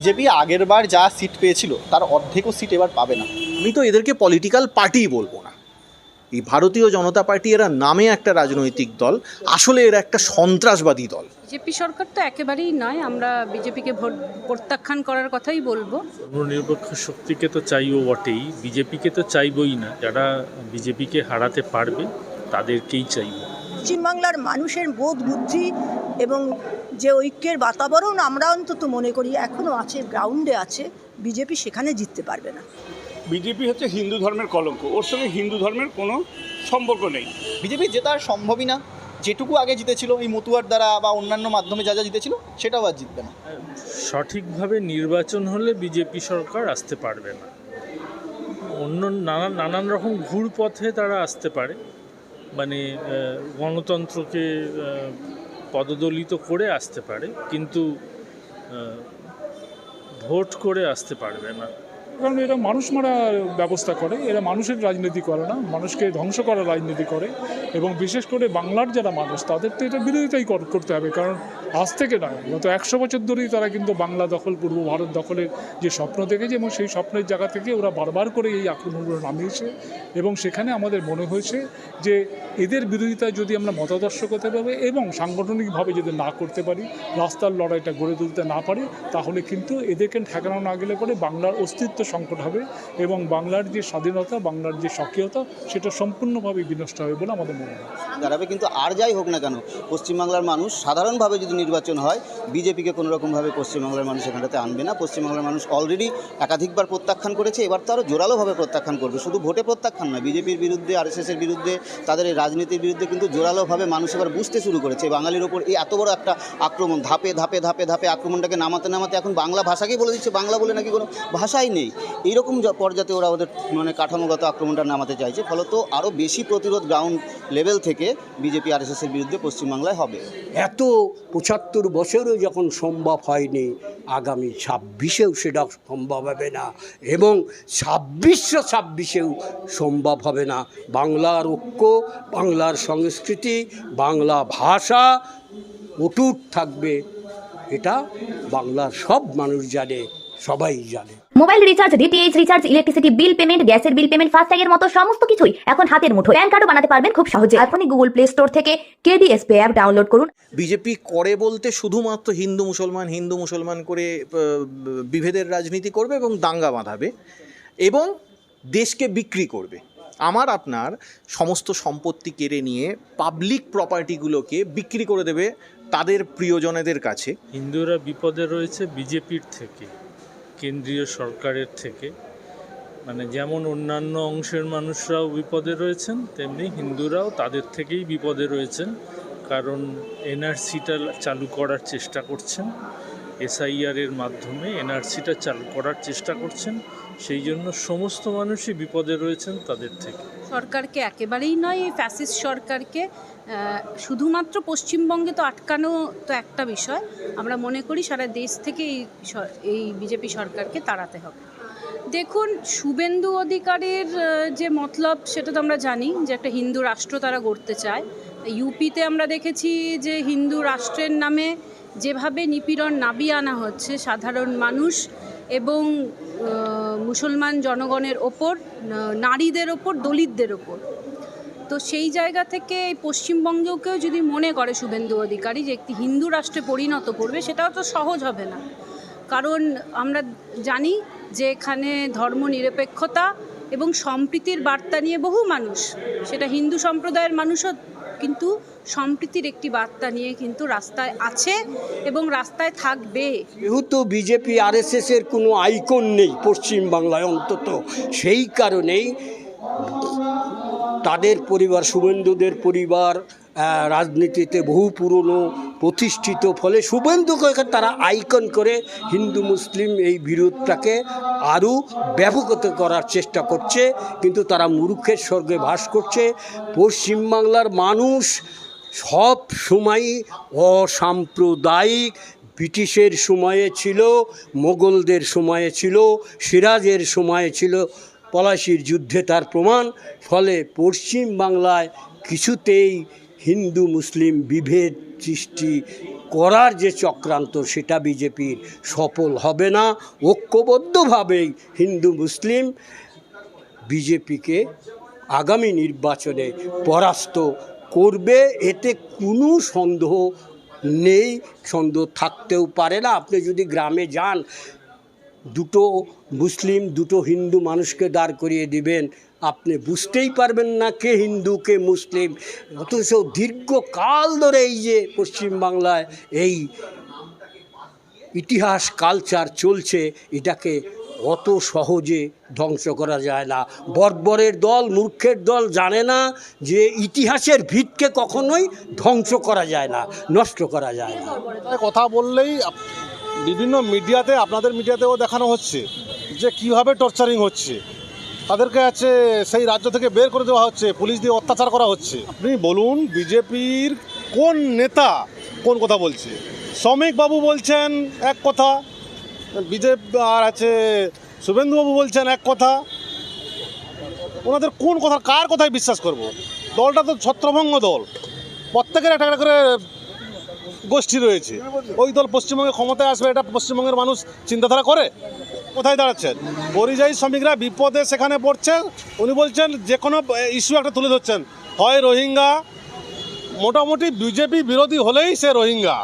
BJP আগের বার যা seat পেয়েছিল তার অর্ধেকও সিট এবার পাবে না। আমি তো এদেরকে পলিটিক্যাল পার্টিই বলব না। এই ভারতীয় জনতা পার্টি এরা নামে একটা রাজনৈতিক দল আসলে এরা একটা সন্ত্রাসবাদী দল। বিজেপি সরকার তো একেবারেই নয় আমরা বিজেপিকে ভোট প্রত্যাখ্যান করার কথাই বলব। ধর্মনিরপেক্ষ শক্তিকে তো চাইও বটেই বিজেপিকে তো চাইবই না। যারা বিজেপিকে হারাতে পারবে তাদেরকেই চাইব। পশ্চিমবাংলার মানুষের বোধ বুদ্ধি এবং যে ঐক্যের বাতাবরণ আমরা অন্তত মনে করি এখনও আছে গ্রাউন্ডে আছে বিজেপি সেখানে জিততে পারবে না। বিজেপি হচ্ছে হিন্দু ধর্মের কলঙ্ক ওর সঙ্গে হিন্দু ধর্মের কোনো সম্পর্ক নেই। বিজেপি জেতা সম্ভবই না। যেটুকু আগে জিতেছিল এই মতুয়ার দ্বারা বা অন্যান্য মাধ্যমে যা যা জিতেছিল সেটাও আর জিতবে না। সঠিকভাবে নির্বাচন হলে বিজেপি সরকার আসতে পারবে না। অন্য নানান নানান রকম ঘুর পথে তারা আসতে পারে। মানে গণতন্ত্রকে পদদলিত করে আসতে পারে কিন্তু ভোট করে আসতে পারবে না। কারণ এরা মানুষ মারার ব্যবস্থা করে, এরা মানুষের রাজনীতি করে না, মানুষকে ধ্বংস করার রাজনীতি করে এবং বিশেষ করে বাংলার যারা মানুষ, তাদের তো এটা বিরোধিতাই কর- করতে হবে কারণ আজ থেকে নয়, গত একশো বছর ধরেই তারা কিন্তু বাংলা দখল, পূর্ব ভারত দখলের যে স্বপ্ন দেখেছে এবং সেই স্বপ্নের জায়গা থেকে ওরা বারবার করে এই আক্রমণগুলো নামিয়েছে এবং সেখানে আমাদের মনে হয়েছে যে এদের বিরোধিতা যদি আমরা মতাদর্শ করতে পারি এবং সাংগঠনিকভাবে যদি না করতে পারি, রাস্তার লড়াইটা গড়ে তুলতে না পারি, তাহলে কিন্তু এদেরকে ঠেকানো না গেলে পরে বাংলার অস্তিত্ব সংকট হবে এবং বাংলার যে স্বাধীনতা, বাংলার যে স্বকীয়তা, সেটা সম্পূর্ণভাবে বিনষ্ট হবে বলে আমাদের মনে হয়। দাঁড়াবে কিন্তু আর যাই হোক না কেন, পশ্চিমবাংলার মানুষ সাধারণভাবে যদি নির্বাচন হয়, বিজেপিকে কোনো রকমভাবে পশ্চিমবাংলার মানুষ এখানটাতে আনবে না। পশ্চিমবাংলার মানুষ অলরেডি একাধিকবার প্রত্যাখ্যান করেছে, এবার তো আরও জোরালোভাবে প্রত্যাখ্যান করবে। শুধু ভোটে প্রত্যাখ্যান নয়, বিজেপির বিরুদ্ধে, আরএসএসের বিরুদ্ধে, তাদের এই রাজনীতির বিরুদ্ধে কিন্তু জোরালোভাবে মানুষ এবার বুঝতে শুরু করেছে। বাঙালির ওপর এই এত বড় একটা আক্রমণ, ধাপে ধাপে ধাপে ধাপে আক্রমণটাকে নামাতে নামাতে এখন বাংলা ভাষাকেই বলে দিচ্ছে। বাংলা বলে নাকি কোনো ভাষাই নেই। এইরকম পর্যায়ে ওরা ওদের মানে কাঠামোগত আক্রমণটা নামাতে চাইছে, ফলত আরও বেশি প্রতিরোধ গ্রাউন্ড লেভেল থেকে বিজেপি আরএসএসের বিরুদ্ধে পশ্চিমবাংলায় হবে। এত পঁচাত্তর বছরও যখন সম্ভব হয়নি, আগামী ছাব্বিশেও সেটা সম্ভব হবে না এবং ছাব্বিশশো ছাব্বিশেও সম্ভব হবে না। বাংলার ঐক্য, বাংলার সংস্কৃতি, বাংলা ভাষা অটুট থাকবে, এটা বাংলার সব মানুষ জানে। সবাই জানে। Mobile recharge DTH recharge electricity bill payment গ্যাসের বিল পেমেন্ট ফাস্ট্যাগের মতো সমস্ত কিছুই এখন হাতের মুঠো প্যান কার্ডও বানাতে পারবেন খুব সহজে। এখনই গুগল প্লে স্টোর থেকে কেডিএস পে অ্যাপ ডাউনলোড করুন। বিজেপি করে বলতে শুধুমাত্র হিন্দু মুসলমান হিন্দু মুসলমান করে বিভেদের রাজনীতি করবে এবং দাঙ্গা বাঁধাবে এবং দেশকে বিক্রি করবে। আমার আপনার সমস্ত সম্পত্তি কেড়ে নিয়ে পাবলিক প্রপার্টিগুলোকে বিক্রি করে দেবে তাদের প্রিয়জনেদের কাছে। হিন্দুরা বিপদে রয়েছে বিজেপির থেকে। কেন্দ্রীয় সরকারের থেকে। মানে যেমন অন্যান্য অংশের মানুষরাও বিপদে রয়েছেন, তেমনি হিন্দুরাও তাদের থেকেই বিপদে রয়েছেন। কারণ এনআরসিটা চালু করার চেষ্টা করছেন। এসআইআর এর মাধ্যমে এনআরসিটা চালু করার চেষ্টা করছেন। সেই জন্য সমস্ত মানুষই বিপদে রয়েছেন তাদের থেকে। সরকারকে একেবারেই নয়, এই ফ্যাসিস্ট সরকারকে শুধুমাত্র পশ্চিমবঙ্গে তো আটকানো তো একটা বিষয়। আমরা মনে করি সারা দেশ থেকে এই এই বিজেপি সরকারকে তাড়াতে হবে। দেখুন, শুভেন্দু অধিকারের যে মতলব, সেটা তো আমরা জানি যে একটা হিন্দু রাষ্ট্র তারা গড়তে চায়। ইউপিতে আমরা দেখেছি যে হিন্দু রাষ্ট্রের নামে যেভাবে নিপীড়ন নাবিয়ে আনা হচ্ছে সাধারণ মানুষ এবং মুসলমান জনগণের ওপর নারীদের ওপর, দলিতদের ওপর। তো সেই জায়গা থেকে পশ্চিমবঙ্গকেও যদি মনে করে শুভেন্দু অধিকারী যে একটি হিন্দু রাষ্ট্রে পরিণত করবে, সেটাও তো সহজ হবে না। কারণ আমরা জানি যে এখানে ধর্ম নিরপেক্ষতা এবং সম্প্রীতির বার্তা নিয়ে বহু মানুষ, সেটা হিন্দু সম্প্রদায়ের মানুষও কিন্তু সম্প্রীতির একটি বার্তা নিয়ে কিন্তু রাস্তায় আছে এবং রাস্তায় থাকবে। যেহেতু বিজেপি আরএসএস এর কোনো আইকন নেই পশ্চিমবাংলায় অন্তত, সেই কারণেই তাদের পরিবার, শুভেন্দুদের পরিবার রাজনীতিতে বহু পুরনো প্রতিষ্ঠিত, ফলে শুভেন্দুকে তারা আইকন করে হিন্দু, মুসলিম এই বিরোধটাকে আরও ব্যাপকত করার চেষ্টা করছে। কিন্তু তারা মূর্খের স্বর্গে বাস করছে। পশ্চিমবাংলার মানুষ সব সময়ই অসাম্প্রদায়িক। ব্রিটিশের সময়ে ছিল, মোগলদের সময়ে ছিল, সিরাজের সময়ে ছিল। পলাশির যুদ্ধে তার প্রমাণ, ফলে পশ্চিম বাংলায় কিছুতেই হিন্দু, মুসলিম বিভেদ সৃষ্টি করার যে চক্রান্ত, সেটা বিজেপির সফল হবে না। ঐক্যবদ্ধভাবেই হিন্দু, মুসলিম বিজেপিকে আগামী নির্বাচনে পরাস্ত করবে, এতে কোনো সন্দেহ নেই, সন্দেহ থাকতেও পারে না। আপনি যদি গ্রামে যান, দুটো মুসলিম, দুটো হিন্দু মানুষকে দাঁড় করিয়ে দিবেন আপনি বুঝতেই পারবেন না কে হিন্দু, কে মুসলিম। অথচ দীর্ঘকাল ধরে এই যে পশ্চিমবাংলায় এই ইতিহাস কালচার চলছে, এটাকে অত সহজে ধ্বংস করা যায় না। বর্বরের দল, মূর্খের দল জানে না যে ইতিহাসের ভিতকে কখনোই ধ্বংস করা যায় না, নষ্ট করা যায় না। কথা বললেই বিভিন্ন মিডিয়াতে, আপনাদের মিডিয়াতেও দেখানো হচ্ছে যে কীভাবে টর্চারিং হচ্ছে। তাদেরকে আছে সেই রাজ্য থেকে বের করে দেওয়া হচ্ছে, পুলিশ দিয়ে অত্যাচার করা হচ্ছে। আপনি বলুন, বিজেপির কোন নেতা কোন কথা বলছে? শ্রমিক বাবু বলছেন এক কথা, বিজেপি আর আছে শুভেন্দুবাবু বলছেন এক কথা। ওনাদের কোন কথা, কার কথায় বিশ্বাস করব? দলটা তো ছত্রভঙ্গ দল। প্রত্যেকের একটা একটা করে গোষ্ঠী রয়েছে। ওই দল পশ্চিমবঙ্গে ক্ষমতায় আসবে, এটা পশ্চিমবঙ্গের মানুষ চিন্তাধারা করে? কোথায় দাঁড়াচ্ছেন? পরিযায়ী শ্রমিকরা বিপদে সেখানে পড়ছে। উনি বলছেন যে কোনো ইস্যু একটা তুলে ধরছেন। হয় রোহিঙ্গা, মোটামুটি বিজেপি বিরোধী হলেই সে রোহিঙ্গা।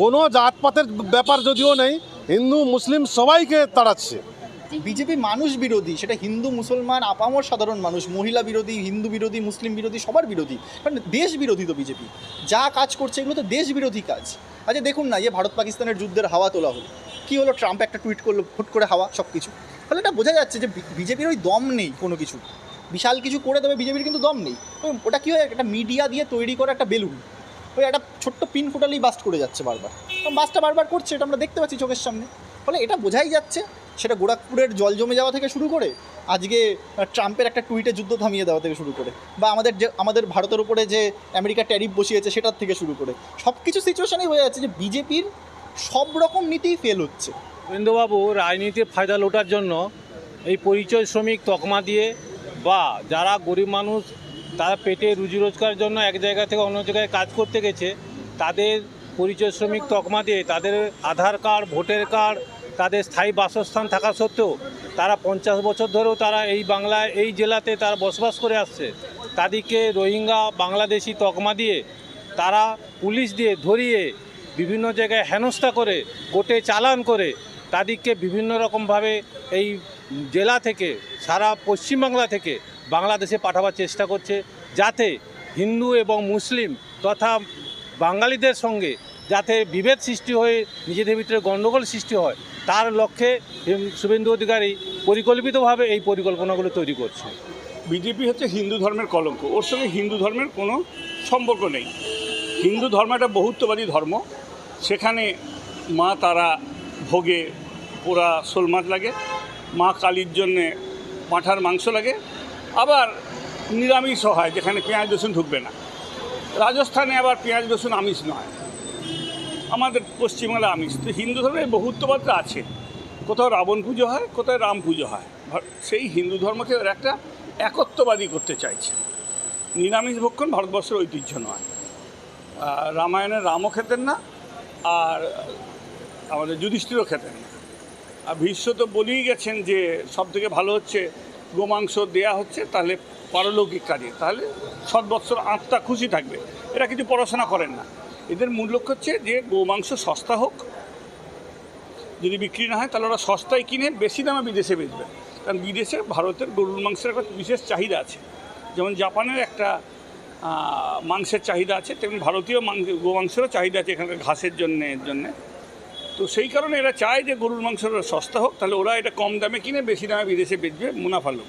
কোনো জাতপাতের ব্যাপার যদিও নেই, হিন্দু, মুসলিম সবাইকে তাড়াচ্ছে। বিজেপি মানুষ বিরোধী, সেটা হিন্দু, মুসলমান, আপামর সাধারণ মানুষ, মহিলা বিরোধী, হিন্দু বিরোধী, মুসলিম বিরোধী, সবার বিরোধী। কারণ দেশ বিরোধী তো বিজেপি। যা কাজ করছে এগুলো তো দেশ বিরোধী কাজ। আচ্ছা দেখুন না যে ভারত পাকিস্তানের যুদ্ধের হাওয়া তোলা হলো। কী হলো ট্রাম্প একটা টুইট করল ফুট করে হাওয়া সব কিছু ফলে এটা বোঝা যাচ্ছে যে বিজেপির ওই দম নেই কোনো কিছু বিশাল কিছু করে দেবে বিজেপির কিন্তু দম নেই। ওটা কী হয়, একটা মিডিয়া দিয়ে তৈরি করা একটা বেলুন, ওই একটা ছোট্ট পিন ফোটালেই বাস্ট করে যাচ্ছে বারবার। বাসটা বারবার করছে, এটা আমরা দেখতে পাচ্ছি চোখের সামনে। ফলে এটা বোঝাই যাচ্ছে, সেটা গোরাখপুরের জল জমে যাওয়া থেকে শুরু করে, আজকে ট্রাম্পের একটা টুইটে যুদ্ধ থামিয়ে দেওয়া থেকে শুরু করে, বা আমাদের যে, আমাদের ভারতের উপরে যে আমেরিকা ট্যারিফ বসিয়েছে, সেটার থেকে শুরু করে। সব কিছু সিচুয়েশানেই বোঝা যাচ্ছে যে বিজেপির সব রকম নীতিই ফেল হচ্ছে। গোবিন্দবাবু রাজনীতির ফায়দা লোটার জন্য এই পরিচয় শ্রমিক তকমা দিয়ে বা যারা গরিব মানুষ, তারা পেটে রুজি রোজগারের জন্য এক জায়গা থেকে অন্য জায়গায় কাজ করতে গেছে, তাদের পরিচয় শ্রমিক তকমা দিয়ে তাদের আধার কার্ড, ভোটার কার্ড, তাদের স্থায়ী বাসস্থান থাকা সত্ত্বেও তারা পঞ্চাশ বছর ধরেও তারা এই বাংলায়, এই জেলাতে তারা বসবাস করে আসছে। তাদেরকে রোহিঙ্গা, বাংলাদেশি তকমা দিয়ে তারা পুলিশ দিয়ে ধরিয়ে বিভিন্ন জায়গায় হেনস্থা করে, কোর্টে চালান করে, তাদেরকে বিভিন্ন রকমভাবে এই জেলা থেকে, সারা পশ্চিমবাংলা থেকে বাংলাদেশে পাঠাবার চেষ্টা করছে যাতে হিন্দু এবং মুসলিম তথা বাঙালিদের সঙ্গে যাতে বিভেদ সৃষ্টি হয়ে নিজেদের ভিতরে গণ্ডগোল সৃষ্টি হয়, তার লক্ষ্যে শুভেন্দু অধিকারী পরিকল্পিতভাবে এই পরিকল্পনাগুলো তৈরি করছে। বিজেপি হচ্ছে হিন্দু ধর্মের কলঙ্ক, ওর সঙ্গে হিন্দু ধর্মের কোনো সম্পর্ক নেই। হিন্দু ধর্ম একটা বহুত্ববাদী ধর্ম সেখানে মা তারা ভোগে পোড়া শোল মাছ লাগে। মা কালীর জন্যে পাঁঠার মাংস লাগে। আবার নিরামিষও হয়, যেখানে পেঁয়াজ, রসুন ঢুকবে না। রাজস্থানে আবার পেঁয়াজ, রসুন আমিষ নয়। আমাদের পশ্চিমবাংলা আমিষ। তো হিন্দু ধর্মের বহুত্ববাদটা আছে। কোথাও রাবণ পুজো হয়, কোথাও রাম পুজো হয়। সেই হিন্দু ধর্মকে ওরা একটা একত্ববাদী করতে চাইছে। নিরামিষ ভক্ষণ ভারতবর্ষের ঐতিহ্য নয়। রামায়ণের রামও খেতেন না আর আমাদের যুধিষ্ঠিরও খেতেন। আর ভীষ্ম তো বলেই গেছেন যে সব থেকে ভালো হচ্ছে গোমাংস দেয়া হচ্ছে, তাহলে পারলৌকিক কাজে। তাহলে সৎবৎসর আত্মা খুশি থাকবে। এরা কিছু পড়াশোনা করেন না। এদের মূল লক্ষ্য হচ্ছে যে গোমাংস সস্তা হোক। যদি বিক্রি না হয়, তাহলে ওরা সস্তায় কিনে বেশি দামে বিদেশে বেচবে কারণ বিদেশে ভারতের গরুর মাংসের একটা বিশেষ চাহিদা আছে। যেমন জাপানের একটা মাংসের চাহিদা আছে, তেমনি ভারতীয় মাংস গোমাংসেরও চাহিদা আছে এখানকার ঘাসের জন্য এর জন্যে। তো সেই কারণে এরা চায় যে গরুর মাংসটা সস্তা হোক, তাহলে ওরা এটা কম দামে কিনে বেশি দামে বিদেশে বেচবে, মুনাফা লোক।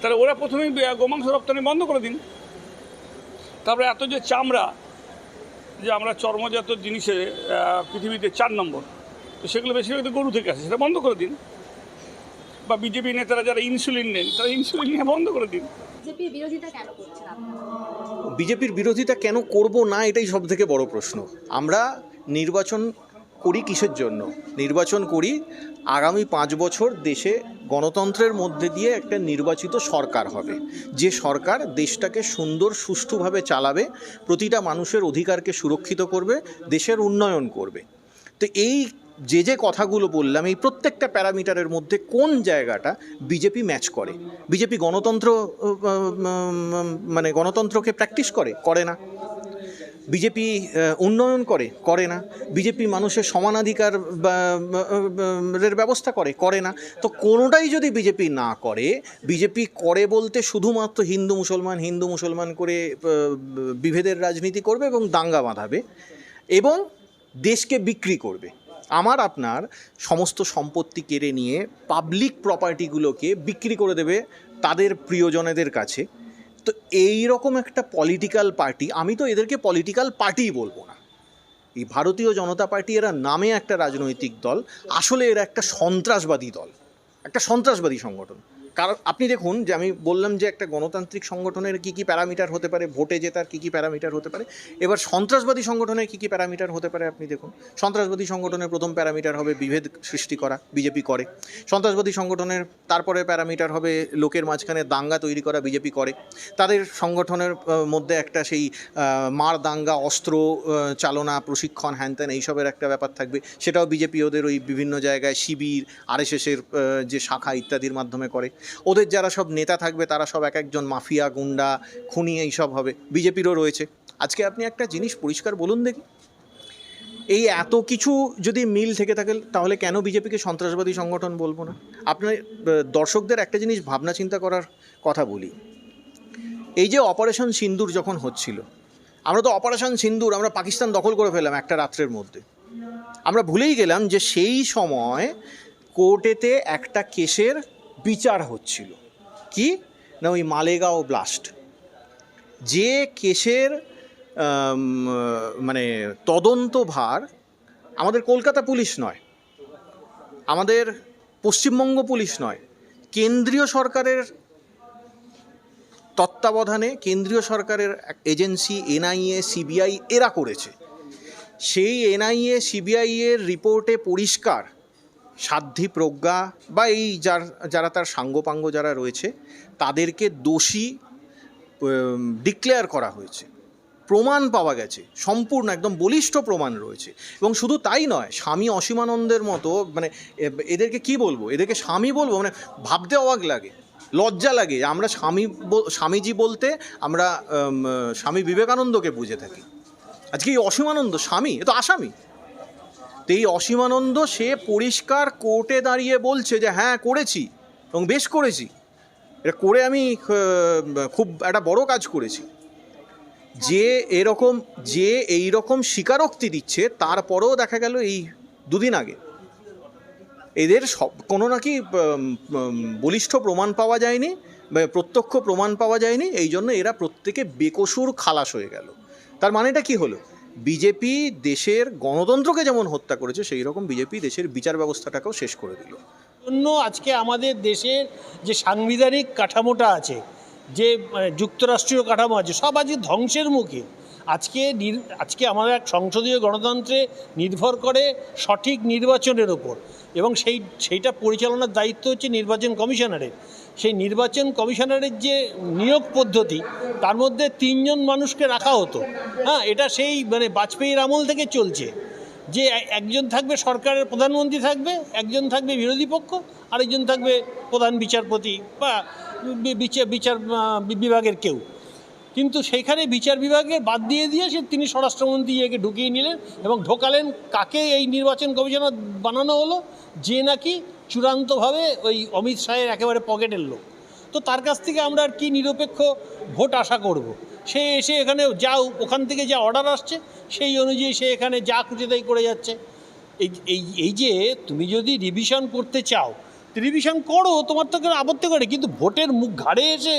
তাহলে ওরা প্রথমেই গোমাংস রপ্তানি বন্ধ করে দিন। তারপরে এত যে চামড়া, যে আমরা চর্মজাত জিনিসে পৃথিবীতে চার নম্বর, তো সেগুলো বেশিরভাগ তো গরু থেকে আসে, সেটা বন্ধ করে দিন। বা বিজেপি নেতারা যারা ইনসুলিন নেন, তারা ইনসুলিন নিয়ে বন্ধ করে দিন। বিজেপির বিরোধিতা কেন করব না এটাই সব থেকে বড় প্রশ্ন। আমরা নির্বাচন করি কিসের জন্য? নির্বাচন করি আগামী পাঁচ বছর দেশে গণতন্ত্রের মধ্যে দিয়ে একটা নির্বাচিত সরকার হবে। যে সরকার দেশটাকে সুন্দর, সুষ্ঠুভাবে চালাবে, প্রতিটা মানুষের অধিকারকে সুরক্ষিত করবে, দেশের উন্নয়ন করবে। তো এই যে যে কথাগুলো বললাম, এই প্রত্যেকটা প্যারামিটারের মধ্যে কোন জায়গাটা বিজেপি ম্যাচ করে? বিজেপি গণতন্ত্র মানে গণতন্ত্রকে প্র্যাকটিস করে? করে না। বিজেপি উন্নয়ন করে? করে না। বিজেপি মানুষের সমানাধিকার এর ব্যবস্থা করে? করে না। তো কোনোটাই যদি বিজেপি না করে, বিজেপি করে বলতে শুধুমাত্র হিন্দু মুসলমান হিন্দু মুসলমান করে বিভেদের রাজনীতি করবে এবং দাঙ্গা বাঁধাবে এবং দেশকে বিক্রি করবে। আমার আপনার সমস্ত সম্পত্তি কেড়ে নিয়ে পাবলিক প্রপার্টিগুলোকে বিক্রি করে দেবে তাদের প্রিয়জনেদের কাছে। তো এই রকম একটা পলিটিক্যাল পার্টি আমি তো এদেরকে পলিটিক্যাল পার্টিই বলব না। এই ভারতীয় জনতা পার্টি এরা নামে একটা রাজনৈতিক দল, আসলে এরা একটা সন্ত্রাসবাদী দল, একটা সন্ত্রাসবাদী সংগঠন। কারণ আপনি দেখুন যে আমি বললাম যে একটা গণতান্ত্রিক সংগঠনের কী কী প্যারামিটার হতে পারে, ভোটে জেতার কী কী প্যারামিটার হতে পারে। এবার সন্ত্রাসবাদী সংগঠনের কী কী প্যারামিটার হতে পারে আপনি দেখুন। সন্ত্রাসবাদী সংগঠনের প্রথম প্যারামিটার হবে বিভেদ সৃষ্টি করা, বিজেপি করে। সন্ত্রাসবাদী সংগঠনের তারপরে প্যারামিটার হবে লোকের মাঝখানে দাঙ্গা তৈরি করা, বিজেপি করে। তাদের সংগঠনের মধ্যে একটা সেই মার দাঙ্গা, অস্ত্র চালনা, প্রশিক্ষণ হ্যানত্যান এইসবের একটা ব্যাপার থাকবে। সেটাও বিজেপি ওদের ওই বিভিন্ন জায়গায় শিবির, আরএসএসের যে শাখা ইত্যাদির মাধ্যমে করে। ওদের যারা সব নেতা থাকবে, তারা সব এক একজন মাফিয়া, গুন্ডা, খুনি এইসব হবে। বিজেপিরও রয়েছে। আজকে আপনি একটা জিনিস পরিষ্কার বলুন দেখি। এই এত কিছু যদি মিল থেকে থাকে, তাহলে কেন বিজেপিকে সন্ত্রাসবাদী সংগঠন বলব না? আপনার দর্শকদের একটা জিনিস ভাবনা চিন্তা করার কথা বলি। এই যে অপারেশন সিন্দুর যখন হচ্ছিল, আমরা তো অপারেশন সিন্দুর আমরা পাকিস্তান দখল করে ফেলাম একটা রাত্রের মধ্যে। আমরা ভুলেই গেলাম যে সেই সময় কোর্টেতে একটা কেসের বিচার হচ্ছিল। কি? না, ওই মালেগাঁও ব্লাস্ট যে কেসের মানে তদন্ত ভার আমাদের কলকাতা পুলিশ নয়, আমাদের পশ্চিমবঙ্গ পুলিশ নয়, কেন্দ্রীয় সরকারের তত্ত্বাবধানে কেন্দ্রীয় সরকারের এজেন্সি, এনআইএ, সিবিআই এরা করেছে। সেই এনআইএ সিবিআই এর রিপোর্টে পরিষ্কার সাধ্বী প্রজ্ঞা বা এই যার, যারা তার সাঙ্গপাঙ্গ যারা রয়েছে, তাদেরকে দোষী ডিক্লেয়ার করা হয়েছে। প্রমাণ পাওয়া গেছে। সম্পূর্ণ একদম বলিষ্ঠ প্রমাণ রয়েছে। এবং শুধু তাই নয়, স্বামী অসীমানন্দের মতো মানে এদেরকে কি বলব? এদেরকে স্বামী বলব? মানে ভাবতে অবাক লাগে, লজ্জা লাগে আমরা স্বামী স্বামীজি বলতে আমরা স্বামী বিবেকানন্দকে বুঝে থাকি। আজকে এই অসীমানন্দ স্বামী, এ তো আসামি। তো এই অসীমানন্দ সে পরিষ্কার কোর্টে দাঁড়িয়ে বলছে যে হ্যাঁ করেছি এবং বেশ করেছি। এটা করে আমি খুব একটা বড় কাজ করেছি। যে এরকম, যে এই রকম স্বীকারোক্তি দিচ্ছে, তারপরেও দেখা গেল এই দুদিন আগে। এদের সব, কোনো নাকি বলিষ্ঠ প্রমাণ পাওয়া যায়নি প্রত্যক্ষ প্রমাণ পাওয়া যায়নি, এই জন্য এরা প্রত্যেকে বেকসুর খালাস হয়ে গেল। তার মানেটা কি হলো? বিজেপি দেশের গণতন্ত্রকে যেমন হত্যা করেছে, সেই রকম বিজেপি দেশের বিচার ব্যবস্থাটাকেও শেষ করে দিল। জন্য আজকে আমাদের দেশের যে সাংবিধানিক কাঠামোটা আছে, যে মানে যুক্তরাষ্ট্রীয় কাঠামো আছে, সব আজকে ধ্বংসের মুখে। আজকে আজকে আমাদের এক সংসদীয় গণতন্ত্রে নির্ভর করে সঠিক নির্বাচনের ওপর এবং সেই, সেইটা পরিচালনার দায়িত্ব হচ্ছে নির্বাচন কমিশনারের। সেই নির্বাচন কমিশনারের যে নিয়োগ পদ্ধতি, তার মধ্যে তিনজন মানুষকে রাখা হতো। হ্যাঁ এটা সেই মানে বাজপেয়ীর আমল থেকে চলছে। যে একজন থাকবে সরকারের প্রধানমন্ত্রী থাকবে, একজন থাকবে বিরোধী পক্ষ, আরেকজন থাকবে প্রধান বিচারপতি বা বিচার বিচার বিভাগের কেউ। কিন্তু সেইখানে বিচার বিভাগের বাদ দিয়ে দিয়ে সে তিনি স্বরাষ্ট্রমন্ত্রী একে ঢুকিয়ে নিলেন এবং ঢোকালেন কাকে এই নির্বাচন কমিশনার বানানো হলো? যে নাকি চূড়ান্তভাবে ওই অমিত শাহের একেবারে পকেটের লোক। তো তার কাছ থেকে আমরা আর কি নিরপেক্ষ ভোট আশা করব। সে এসে এখানে যা ওখান থেকে যা অর্ডার আসছে, সেই অনুযায়ী সে এখানে যা খুঁজে তাই করে যাচ্ছে। এই এই যে তুমি যদি রিভিশন করতে চাও রিভিশন করো, তোমার তো কেউ আপত্তি করে। কিন্তু ভোটের মুখ ঘাড়ে এসে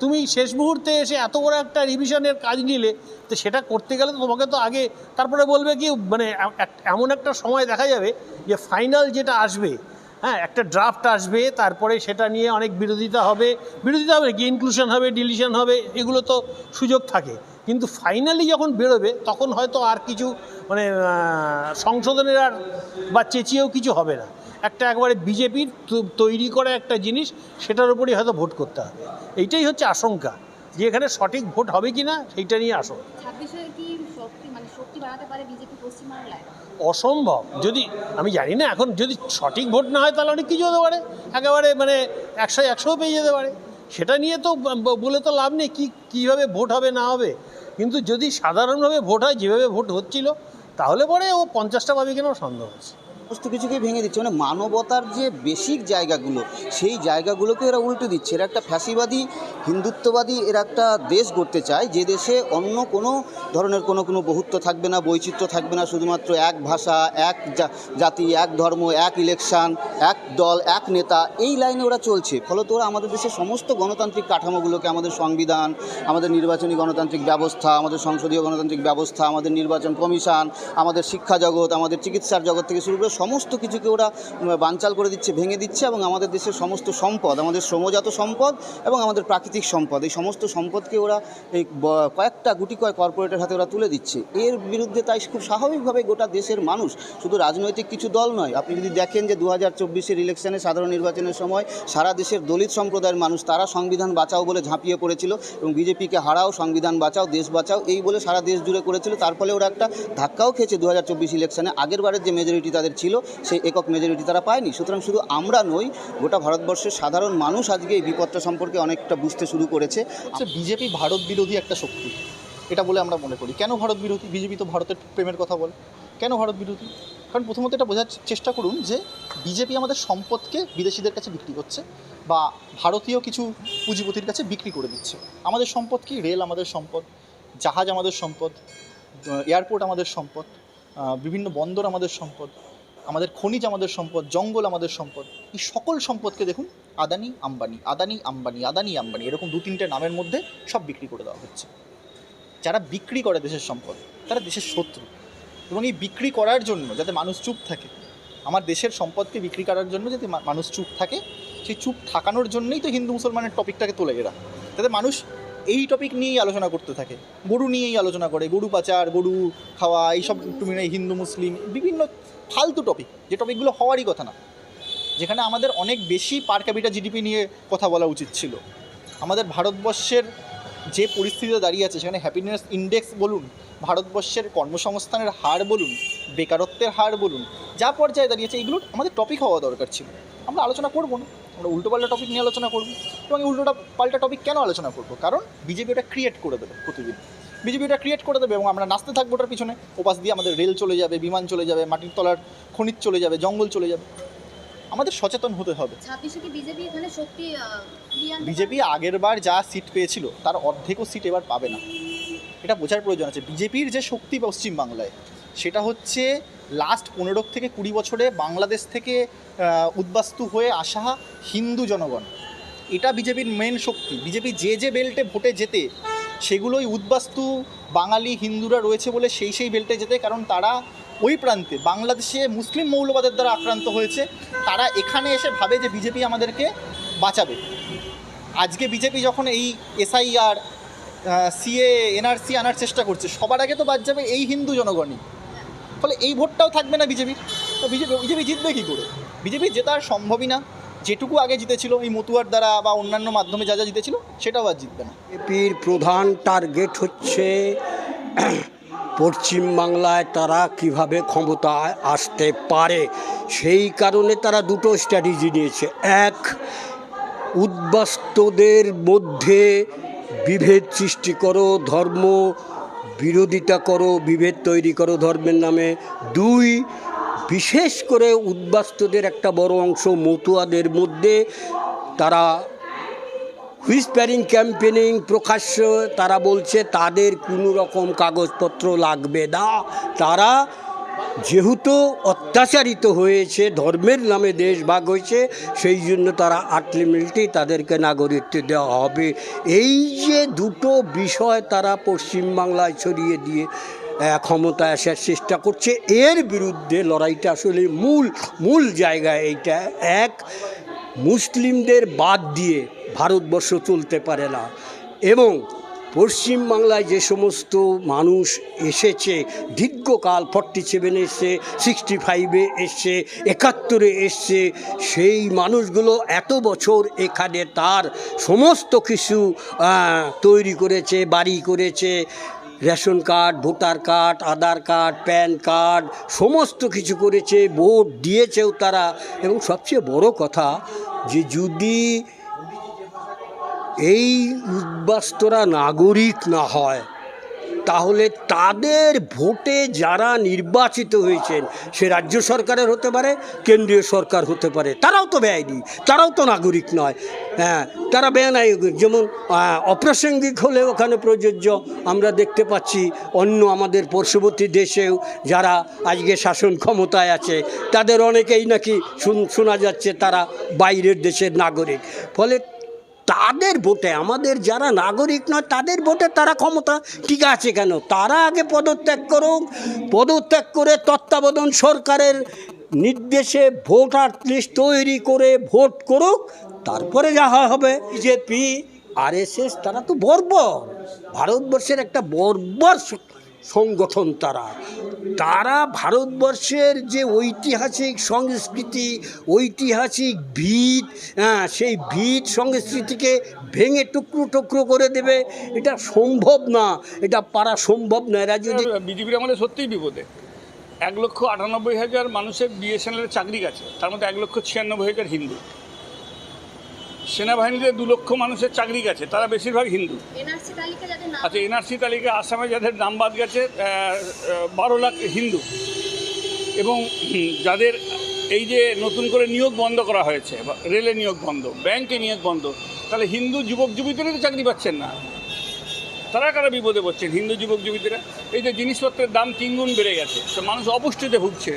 তুমি শেষ মুহূর্তে এসে এত বড় একটা রিভিশনের কাজ নিলে, তো সেটা করতে গেলে তোমাকে তো আগে তারপরে বলবে কি মানে এমন একটা সময় দেখা যাবে যে ফাইনাল যেটা আসবে হ্যাঁ একটা ড্রাফট আসবে, তারপরে সেটা নিয়ে অনেক বিরোধিতা হবে। বিরোধিতা হবে কি? ইনক্লুশন হবে ডিলিশন হবে, এগুলো তো সুযোগ থাকে। কিন্তু ফাইনালি যখন বেরোবে, তখন হয়তো আর কিছু মানে সংশোধনের আর বা চেঁচিয়েও কিছু হবে না। একটা একবারে বিজেপির তৈরি করা একটা জিনিস সেটার উপরই হয়তো ভোট করতে হবে। এইটাই হচ্ছে আশঙ্কা যে এখানে সঠিক ভোট হবে কি না সেইটা নিয়ে শক্তি মানে অসম্ভব। যদি আমি জানি না এখন যদি সঠিক ভোট না হয় তাহলে অনেক কিছু হতে পারে। একেবারে মানে একশো একশোও পেয়ে যেতে পারে। সেটা নিয়ে তো বলে তো লাভ নেই কী কীভাবে ভোট হবে না হবে। কিন্তু যদি সাধারণভাবে ভোট হয় যেভাবে ভোট হচ্ছিল তাহলে পরে ও পঞ্চাশটা পাবে কিনা সন্দেহ আছে। সমস্ত কিছুকে ভেঙে দিচ্ছে। মানে মানবতার যে বেসিক জায়গাগুলো, সেই জায়গাগুলোকে এরা উল্টে দিচ্ছে। এরা একটা ফ্যাসিবাদী, হিন্দুত্ববাদী এরা একটা দেশ গড়তে চায়, যে দেশে অন্য কোনো ধরনের কোনো কোনো বহুত্ব থাকবে না, বৈচিত্র্য থাকবে না, শুধুমাত্র এক ভাষা, এক জাতি, এক ধর্ম, এক ইলেকশন এক দল, এক নেতা, এই লাইনে ওরা চলছে। ফলত ওরা আমাদের দেশের সমস্ত গণতান্ত্রিক কাঠামোগুলোকে, আমাদের সংবিধান, আমাদের নির্বাচনী গণতান্ত্রিক ব্যবস্থা, আমাদের সংসদীয় গণতান্ত্রিক ব্যবস্থা, আমাদের নির্বাচন কমিশন, আমাদের শিক্ষা জগৎ, আমাদের চিকিৎসার জগৎ থেকে শুরু করে সমস্ত কিছুকে ওরা বানচাল করে দিচ্ছে, ভেঙে দিচ্ছে এবং আমাদের দেশের সমস্ত সম্পদ, আমাদের শ্রমজাত সম্পদ এবং আমাদের প্রাকৃতিক সম্পদ, এই সমস্ত সম্পদকে ওরা এই কয়েকটা গুটি কয়েক কর্পোরেটের হাতে ওরা তুলে দিচ্ছে। এর বিরুদ্ধে তাই খুব স্বাভাবিকভাবে গোটা দেশের মানুষ, শুধু রাজনৈতিক কিছু দল নয়, আপনি যদি দেখেন যে দু হাজার চব্বিশের ইলেকশনে সাধারণ নির্বাচনের সময় সারা দেশের দলিত সম্প্রদায়ের মানুষ তারা সংবিধান বাঁচাও বলে ঝাঁপিয়ে পড়েছিল এবং বিজেপিকে হারাও, সংবিধান বাঁচাও, দেশ বাঁচাও, এই বলে সারা দেশ জুড়ে করেছিল। তার ফলে ওরা একটা ধাক্কাও খেয়েছে দু হাজার চব্বিশ ইলেকশনে আগের বারের যে মেজরিটি তাদের ছিল, সেই একক মেজরিটি তারা পায়নি। সুতরাং শুধু আমরা নই, গোটা ভারতবর্ষের সাধারণ মানুষ আজকে এই বিপদটা সম্পর্কে অনেকটা বুঝতে শুরু করেছে। আচ্ছা বিজেপি ভারত বিরোধী একটা শক্তি, এটা বলে আমরা মনে করি। কেন ভারত বিরোধী? বিজেপি তো ভারতের প্রেমের কথা বলে। কেন ভারত বিরোধী? কারণ প্রথমত এটা বোঝার চেষ্টা করুন যে, বিজেপি আমাদের সম্পদকে বিদেশিদের কাছে বিক্রি করছে বা ভারতীয় কিছু পুঁজিপতির কাছে বিক্রি করে দিচ্ছে। আমাদের সম্পদ কি? রেল আমাদের সম্পদ, জাহাজ আমাদের সম্পদ এয়ারপোর্ট আমাদের সম্পদ বিভিন্ন বন্দর আমাদের সম্পদ আমাদের খনিজ আমাদের সম্পদ, জঙ্গল আমাদের সম্পদ, এই সকল সম্পদকে দেখুন আদানি, আম্বানি আদানি আম্বানি আদানি, আম্বানি, এরকম দু তিনটে নামের মধ্যে সব বিক্রি করে দেওয়া হচ্ছে। যারা বিক্রি করে দেশের সম্পদ, তারা দেশের শত্রু এবং এই বিক্রি করার জন্য যাতে মানুষ চুপ থাকে, আমার দেশের সম্পদকে বিক্রি করার জন্য যাতে মানুষ চুপ থাকে, সেই চুপ থাকানোর জন্যই তো হিন্দু মুসলমানের টপিকটাকে তুলে এরা। যাতে মানুষ এই টপিক নিয়েই আলোচনা করতে থাকে। গরু নিয়েই আলোচনা করে, গরু পাচার, গরু খাওয়া, এইসব মিলে হিন্দু, মুসলিম, বিভিন্ন ফালতু টপিক যে টপিকগুলো হওয়ারই কথা না। যেখানে আমাদের অনেক বেশি পার ক্যাপিটা জিডিপি নিয়ে কথা বলা উচিত ছিল। আমাদের ভারতবর্ষের যে পরিস্থিতিতে দাঁড়িয়ে আছে, সেখানে হ্যাপিনেস ইন্ডেক্স বলুন, ভারতবর্ষের কর্মসংস্থানের হার বলুন, বেকারত্বের হার বলুন, যা পর্যায়ে দাঁড়িয়েছে এগুলোর আমাদের টপিক হওয়া দরকার ছিল। আমরা আলোচনা করব না। আমরা উল্টোপাল্টা টপিক নিয়ে আলোচনা করব এবং এই উল্টোটা পাল্টা টপিক কেন আলোচনা করব? কারণ বিজেপি ওটা ক্রিয়েট করে দেবে প্রতিদিন। বিজেপি ওটা ক্রিয়েট করে দেবে এবং আমরা নাচতে থাকব ওটার পিছনে। ওপাশ দিয়ে আমাদের রেল চলে যাবে বিমান চলে যাবে মাটির তলার খনিজ চলে যাবে জঙ্গল চলে যাবে। আমাদের সচেতন হতে হবে। বিজেপি আগের বার যা সিট পেয়েছিল তার অর্ধেকও সিট এবার পাবে না। এটা বোঝার প্রয়োজন আছে। বিজেপির যে শক্তি পশ্চিমবাংলায় সেটা হচ্ছে লাস্ট পনেরো থেকে কুড়ি বছরে বাংলাদেশ থেকে উদ্বাস্তু হয়ে আসা হিন্দু জনগণ। এটা বিজেপির মেন শক্তি। বিজেপি যে যে বেল্টে ভোটে যেতে সেগুলোই উদ্বাস্তু বাঙালি হিন্দুরা রয়েছে বলে সেই সেই বেল্টে যেতে কারণ তারা ওই প্রান্তে, বাংলাদেশে মুসলিম মৌলবাদের দ্বারা আক্রান্ত হয়েছে। তারা এখানে এসে ভাবে যে বিজেপি আমাদেরকে বাঁচাবে। আজকে বিজেপি যখন এই এসআইআর সিএ এনআরসি আনার চেষ্টা করছে, সবার আগে তো বাদ যাবে এই হিন্দু জনগণই। ফলে এই ভোটটাও থাকবে না বিজেপির। তো বিজেপি বিজেপি জিতবে কী করে? বিজেপি জেতার সম্ভবই না। যেটুকু আগে জিতেছিল এই মতুয়ার দ্বারা বা অন্যান্য মাধ্যমে যা যা জিতেছিল, সেটাও আর জিতবে না। বিজেপির প্রধান টার্গেট হচ্ছে পশ্চিমবাংলায় তারা কীভাবে ক্ষমতায় আসতে পারে? সেই কারণে তারা দুটো স্ট্র্যাটেজি নিয়েছে। এক, উদ্বাস্তদের মধ্যে বিভেদ সৃষ্টি করো, ধর্ম বিরোধিতা করো, বিভেদ তৈরি করো ধর্মের নামে। দুই, বিশেষ করে উদ্বাস্তদের একটা বড় অংশ মতুয়াদের মধ্যে, তারা হুইসপ্যারিং ক্যাম্পেনিং প্রকাশ্য, তারা বলছে তাদের কোনো রকম কাগজপত্র লাগবে না। তারা যেহেতু অত্যাচারিত হয়েছে, ধর্মের নামে দেশ ভাগ হয়েছে, সেই জন্য তারা আলটিমেটলি তাদেরকে নাগরিকত্ব দেওয়া হবে। এই যে দুটো বিষয় তারা পশ্চিমবাংলায় ছড়িয়ে দিয়ে ক্ষমতায় আসার চেষ্টা করছে, এর বিরুদ্ধে লড়াইটা আসলে মূল মূল জায়গায় এইটা। এক, মুসলিমদের বাদ দিয়ে ভারতবর্ষ চলতে পারে না। এবং পশ্চিমবাংলায় যে সমস্ত মানুষ এসেছে, দীর্ঘকাল ফর্টি সেভেনে এসছে, সিক্সটি ফাইভে এসছে, একাত্তরে এসছে, সেই মানুষগুলো এত বছর এখানে তার সমস্ত কিছু তৈরি করেছে, বাড়ি করেছে, ration card, voter card, Aadhaar card, PAN card, সমস্ত কিছু করেছে, ভোট দিয়েছেও তারা। এবং সবচেয়ে বড় কথা যে যদি এই উদ্বাস্তরা নাগরিক না হয়, তাহলে তাদের ভোটে যারা নির্বাচিত হয়েছেন, সে রাজ্য সরকারের হতে পারে, কেন্দ্রীয় সরকার হতে পারে, তারাও তো বেআইনি তারাও তো নাগরিক নয়। হ্যাঁ তারা বেআইনি যেমন অপ্রাসঙ্গিক হলে ওখানে প্রযোজ্য, আমরা দেখতে পাচ্ছি অন্য আমাদের পার্শ্ববর্তী দেশেও যারা আজকে শাসন ক্ষমতায় আছে, তাদের অনেকেই নাকি শোনা যাচ্ছে তারা বাইরের দেশের নাগরিক। ফলে তাদের ভোটে, আমাদের যারা নাগরিক নয়, তাদের ভোটে তারা ক্ষমতা। ঠিক আছে কেন? তারা আগে পদত্যাগ করুক। পদত্যাগ করে তত্ত্বাবধান সরকারের নির্দেশে ভোটার লিস্ট তৈরি করে ভোট করুক, তারপরে যা হবে। বিজেপি আরএসএস তারা তো বর্বর। ভারতবর্ষের একটা বর্বর সংগঠন তারা। তারা ভারতবর্ষের যে ঐতিহাসিক সংস্কৃতি, ঐতিহাসিক ভিত হ্যাঁ সেই ভিত সংস্কৃতিকে ভেঙে টুকরো টুকরো করে দেবে, এটা সম্ভব না, এটা পারা সম্ভব না। এরা যদি বিজেপির আমাদের সত্যিই বিপদে। এক লক্ষ আটানব্বই হাজার মানুষের বিএসএনএলের চাকরি গেছে, তার মধ্যে এক লক্ষ ছিয়ানব্বই হাজার হিন্দু। সেনাবাহিনীতে দু লক্ষ মানুষের চাকরি গেছে তারা বেশিরভাগ হিন্দু। আচ্ছা এনআরসি তালিকা আসামে যাদের নাম বাদ গেছে বারো লাখ হিন্দু। এবং যাদের এই যে নতুন করে নিয়োগ বন্ধ করা হয়েছে রেলে নিয়োগ বন্ধ ব্যাংকে নিয়োগ বন্ধ তাহলে হিন্দু যুবক যুবতীরা তো চাকরি পাচ্ছেন না। তারা কারা বিপদে পড়ছেন হিন্দু যুবক যুবতীরা? এই যে জিনিসপত্রের দাম তিনগুণ বেড়ে গেছে তো মানুষ অপুষ্টিতে ভুগছে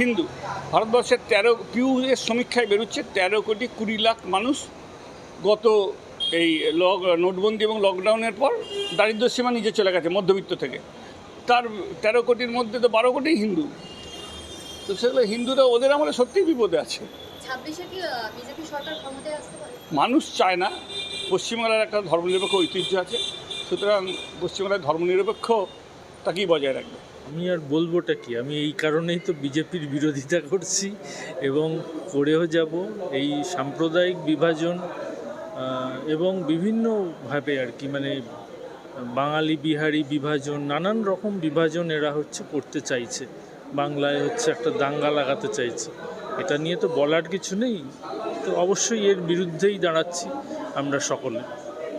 হিন্দু। ভারতবর্ষের তেরো পিউ এর সমীক্ষায় বেরোচ্ছে তেরো কোটি কুড়ি লাখ মানুষ গত এই লক নোটবন্দি এবং লকডাউনের পর দারিদ্র সীমা নিচে চলে গেছে মধ্যবিত্ত থেকে। তার তেরো কোটির মধ্যে তো বারো কোটি হিন্দু। তো সেগুলো হিন্দুরা ওদের আমলে সত্যিই বিপদে আছে। ছাব্বিশে কি বিজেপি সরকার ক্ষমতায় আসতে পারে? মানুষ চায় না। পশ্চিমবাংলার একটা ধর্মনিরপেক্ষ ঐতিহ্য আছে। সুতরাং পশ্চিমবাংলার ধর্মনিরপেক্ষ তাকেই বজায় রাখবে। আমি আর বলবোটা কি? আমি এই কারণেই তো বিজেপির বিরোধিতা করছি এবং করেও যাব। এই সাম্প্রদায়িক বিভাজন এবং বিভিন্নভাবে আর কি মানে বাঙালি, বিহারি, বিভাজন, নানান রকম বিভাজন এরা হচ্ছে করতে চাইছে। বাংলায় হচ্ছে একটা দাঙ্গা লাগাতে চাইছে। এটা নিয়ে তো বলার কিছু নেই, তো অবশ্যই এর বিরুদ্ধেই দাঁড়াচ্ছি আমরা সকলে।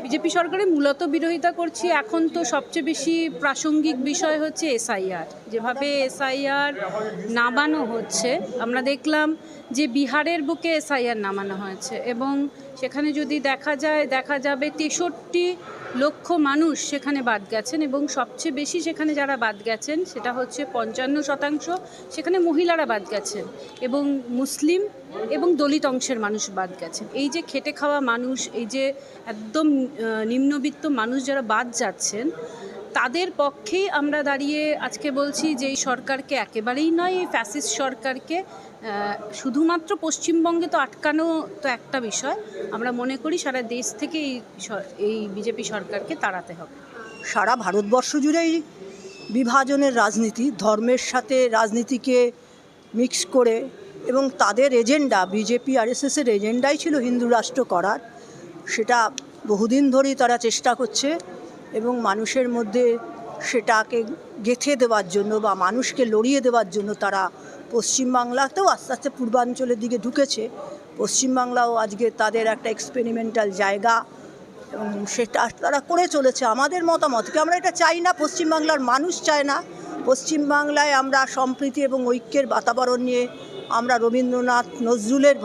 বিজেপি সরকারের মূলত বিরোধিতা করছি এখন তো সবচেয়ে বেশি প্রাসঙ্গিক বিষয় হচ্ছে এসআইআর। যেভাবে এসআইআর নামানো হচ্ছে, আমরা দেখলাম যে বিহারের বুকে এসআইআর নামানো হয়েছে এবং সেখানে যদি দেখা যায়, দেখা যাবে তেষট্টি লক্ষ মানুষ সেখানে বাদ গেছেন এবং সবচেয়ে বেশি সেখানে যারা বাদ গেছেন সেটা হচ্ছে পঞ্চান্ন শতাংশ সেখানে মহিলারা বাদ গেছেন এবং মুসলিম এবং দলিত অংশের মানুষ বাদ গেছেন। এই যে খেটে খাওয়া মানুষ, এই যে একদম নিম্নবিত্ত মানুষ যারা বাদ যাচ্ছেন তাদের পক্ষেই আমরা দাঁড়িয়ে আজকে বলছি যে এই সরকারকে একেবারেই নয়, এই ফ্যাসিস্ট সরকারকে শুধুমাত্র পশ্চিমবঙ্গে তো আটকানো তো একটা বিষয়। আমরা মনে করি সারা দেশ থেকে এই এই বিজেপি সরকারকে তাড়াতে হবে। সারা ভারতবর্ষ জুড়েই বিভাজনের রাজনীতি, ধর্মের সাথে রাজনীতিকে মিক্স করে এবং তাদের এজেন্ডা বিজেপি আর এস এর এজেন্ডাই ছিল হিন্দু রাষ্ট্র করার। সেটা বহুদিন ধরেই তারা চেষ্টা করছে। এবং মানুষের মধ্যে সেটাকে গেঁথে দেওয়ার জন্য বা মানুষকে লড়িয়ে দেওয়ার জন্য তারা পশ্চিমবাংলাতেও আস্তে আস্তে পূর্বাঞ্চলের দিকে ঢুকেছে। পশ্চিমবাংলাও আজকে তাদের একটা এক্সপেরিমেন্টাল জায়গা এবং সেটা তারা করে চলেছে। আমাদের মতামতকে আমরা এটা চাই না? পশ্চিমবাংলার মানুষ চায় না। পশ্চিমবাংলায় আমরা সম্প্রীতি এবং ঐক্যের বাতাবরণ নিয়ে আমরা রবীন্দ্রনাথ নজরুলের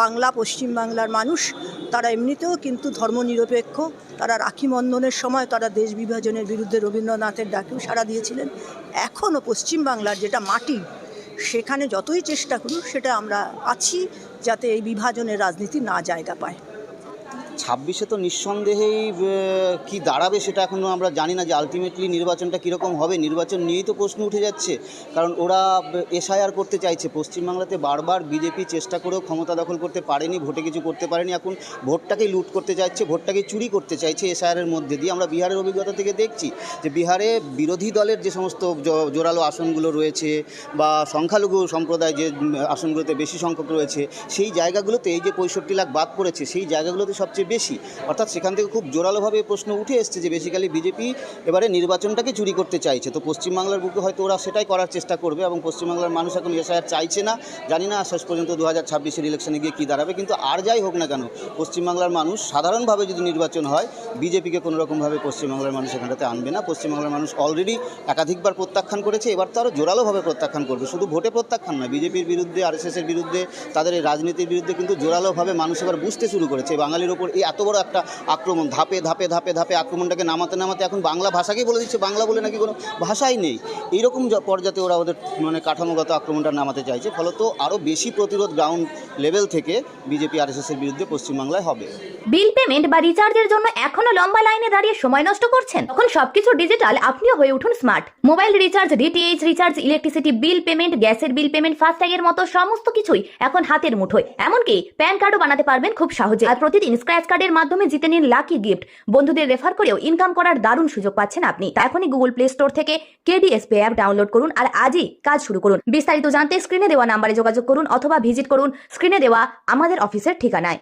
বাংলা, পশ্চিমবাংলার মানুষ, তারা এমনিতেও কিন্তু ধর্মনিরপেক্ষ। তারা রাখি বন্ধনের সময় তারা দেশ বিভাজনের বিরুদ্ধে রবীন্দ্রনাথের ডাকেও সাড়া দিয়েছিলেন। এখনও পশ্চিমবাংলার যেটা মাটি, সেখানে যতই চেষ্টা করুক, সেটা আমরা আছি যাতে এই বিভাজনের রাজনীতি না জায়গা পায়। ছাব্বিশে তো নিঃসন্দেহেই কি দাঁড়াবে সেটা এখনও আমরা জানি না যে আলটিমেটলি নির্বাচনটা কীরকম হবে। নির্বাচন নিয়েই তো প্রশ্ন উঠে যাচ্ছে। কারণ ওরা এসআইআর করতে চাইছে। পশ্চিমবাংলাতে বারবার বিজেপি চেষ্টা করেও ক্ষমতা দখল করতে পারেনি, ভোটে কিছু করতে পারেনি। এখন ভোটটাকেই লুট করতে চাইছে ভোটটাকে চুরি করতে চাইছে এসআইআরের মধ্যে দিয়ে। আমরা বিহারের অভিজ্ঞতা থেকে দেখছি যে বিহারে বিরোধী দলের যে সমস্ত জোরালো আসনগুলো রয়েছে বা সংখ্যালঘু সম্প্রদায় যে আসনগুলোতে বেশি সংখ্যক রয়েছে, সেই জায়গাগুলোতে এই যে পঁয়ষট্টি লাখ বাদ পড়েছে, সেই জায়গাগুলোতে সবচেয়ে বেশি। অর্থাৎ সেখান থেকে খুব জোরালোভাবে প্রশ্ন উঠে এসছে যে বেসিক্যালি বিজেপি এবারে নির্বাচনটাকে চুরি করতে চাইছে। তো পশ্চিমবাংলার বুকে হয়তো ওরা সেটাই করার চেষ্টা করবে এবং পশ্চিমবাংলার মানুষ এখন এসআইআর চাইছে না। জানি না শেষ পর্যন্ত দু হাজার ছাব্বিশের ইলেকশনে গিয়ে কী দাঁড়াবে, কিন্তু আর যাই হোক না কেন, পশ্চিমবাংলার মানুষ সাধারণভাবে যদি নির্বাচন হয় বিজেপিকে কোনো রকমভাবে পশ্চিমবাংলার মানুষ এখানটাতে আনবে না। পশ্চিমবাংলার মানুষ অলরেডি একাধিকবার প্রত্যাখ্যান করেছে, এবার তো আরও জোরালোভাবে প্রত্যাখ্যান করবে। শুধু ভোটে প্রত্যাখ্যান নয় বিজেপির বিরুদ্ধে আরএসএসের বিরুদ্ধে, তাদের এই রাজনীতির বিরুদ্ধে কিন্তু জোরালোভাবে মানুষ এবার বুঝতে শুরু করেছে। বাঙালির ওপর এই এত বড় একটা আক্রমণ, ধাপে ধাপে ধাপে ধাপে আক্রমণটাকে নামাতে নামাতে এখন বাংলা ভাষাকেই বলে দিচ্ছে। বাংলা বলে নাকি কোনো ভাষাই নেই। এইরকম পর্যায়ে ওরা ওদের মানে কাঠামোগত আক্রমণটা নামাতে চাইছে। ফলত আরও বেশি প্রতিরোধ গ্রাউন্ড লেভেল থেকে বিজেপি আরএসএসের বিরুদ্ধে পশ্চিমবাংলায় হবে। বিল পেমেন্ট বা রিচার্জের জন্য এখনও লম্বা লাইনে দাঁড়িয়ে সময় নষ্ট করছেন? তখন সবকিছু ডিজিটাল আপনিও হয়ে উঠুন smart mobile recharge DTH recharge electricity bill payment গ্যাসের বিল পেমেন্ট ফাস্ট্যাগের মতো সমস্ত কিছুই এখন হাতের মুঠোয়। এমনকি প্যান কার্ডও বানাতে পারবেন খুব সহজে। আর প্রতিদিন স্ক্র্যাচ কার্ডের মাধ্যমে জিতে নিন লাকি গিফট বন্ধুদের রেফার করেও ইনকাম করার দারুণ সুযোগ পাচ্ছেন আপনি। এখনই গুগল প্লে স্টোর থেকে কেডিএসপি অ্যাপ ডাউনলোড করুন আর আজই কাজ শুরু করুন। বিস্তারিত জানতে স্ক্রিনে দেওয়া নাম্বারে যোগাযোগ করুন অথবা ভিজিট করুন। স্ক্রিনে দেওয়া আমাদের অফিসের ঠিকানায়।